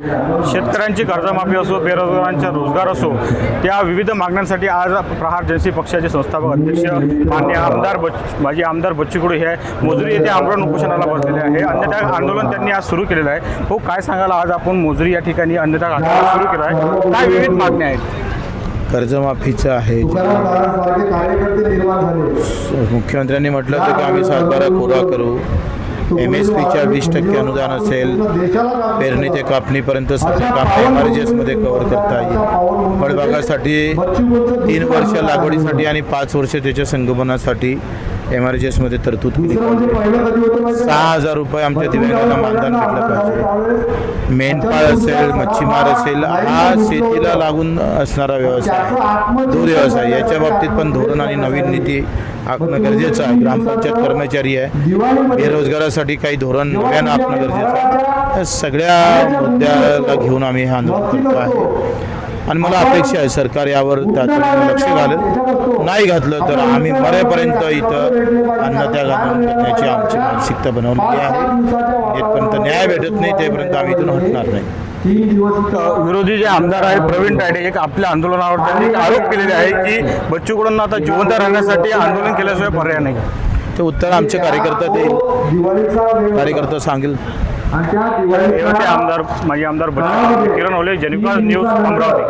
शेतकऱ्यांची कर्जमाफी असो बेरोजगारांचा रोजगार असो त्या विविध मागण्यांसाठी आज प्रहार जनसी पक्षाचे संस्थापक अध्यक्ष मान्य आमदार बच माजी आमदार बच्चू कडू हे मोजरी येथे आमरण उपोषणाला बसलेले आहे. अन्यथा आंदोलन त्यांनी आज सुरू केलेलं आहे. हो काय सांगाल आज आपण मोजरी या ठिकाणी अन्यथा आंदोलन सुरू केलं आहे? काय विविध मागण्या आहेत? कर्जमाफीचं आहे. मुख्यमंत्र्यांनी म्हटलं होतं की आम्ही सातबारा कोरा करू. एम एस पीच्या वीस टक्के अनुदान असेल पेरणी ते कापणीपर्यंत सगळे काम एम आर जी एसमध्ये कव्हर करता येईल. फळबागासाठी तीन वर्ष लागवडीसाठी आणि पाच वर्ष त्याच्या संगोपनासाठी एम आर जी एसमध्ये तरतूद केली पाहिजे सहा हजार रुपये आमच्या दिव्यांगांना मानधन भेटलं पाहिजे. मेंढपाळ असेल मच्छीमार असेल हा शेतीला लागून असणारा व्यवसाय तो व्यवसाय याच्या बाबतीत पण धोरण आणि नवीन नीती आखणं गरजेचं आहे. ग्रामपंचायत कर्मचारी आहे. बेरोजगारासाठी काही धोरण नव्यानं आखणं गरजेचं आहे. या सगळ्या मुद्द्याला घेऊन आम्ही हे आंदोलन करतो आहे आणि मला अपेक्षा आहे सरकार यावर तातडीने लक्ष घालेल. नाही घातलं तर आम्ही मरेपर्यंत इथं अन्नत्याग करण्याची आमची मानसिकता बनवलेली आहे. येतपर्यंत न्याय भेटत नाही तेपर्यंत आम्ही इथून हटणार नाही. विरोधी जे आमदार आहेत प्रवीण तायडे एक आपल्या आंदोलनावर त्यांनी आरोप केलेले आहे की बच्चू कडूंना आता जिवंत राहण्यासाठी आंदोलन केल्याशिवाय पर्याय नाही. ते उत्तर आमचे कार्यकर्ता देईल. कार्यकर्ता सांगेल. हे आमदार माजी आमदार. किरण ओले जेनिका न्यूज अमरावती.